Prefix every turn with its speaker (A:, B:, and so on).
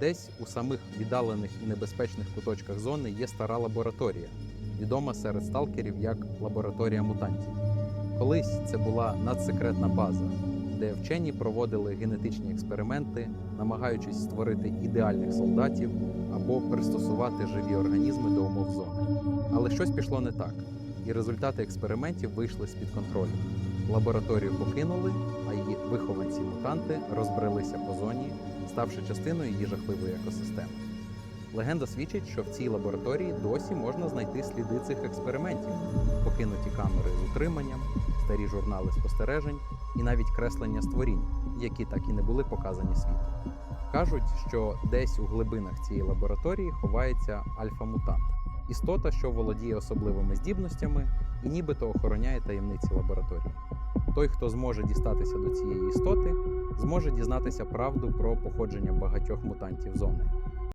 A: Десь у самих віддалених і небезпечних куточках зони є стара лабораторія, відома серед сталкерів як лабораторія мутантів. Колись це була надсекретна база, де вчені проводили генетичні експерименти, намагаючись створити ідеальних солдатів або пристосувати живі організми до умов зони. Але щось пішло не так, і результати експериментів вийшли з-під контролю. Лабораторію покинули, а її вихованці-мутанти розбрелися по зоні, ставши частиною її жахливої екосистеми. Легенда свідчить, що в цій лабораторії досі можна знайти сліди цих експериментів, покинуті камери з утриманням, старі журнали спостережень і навіть креслення створінь, які так і не були показані світу. Кажуть, що десь у глибинах цієї лабораторії ховається альфа-мутант, істота, що володіє особливими здібностями і нібито охороняє таємниці лабораторії. Той, хто зможе дістатися до цієї істоти, зможе дізнатися правду про походження багатьох мутантів зони.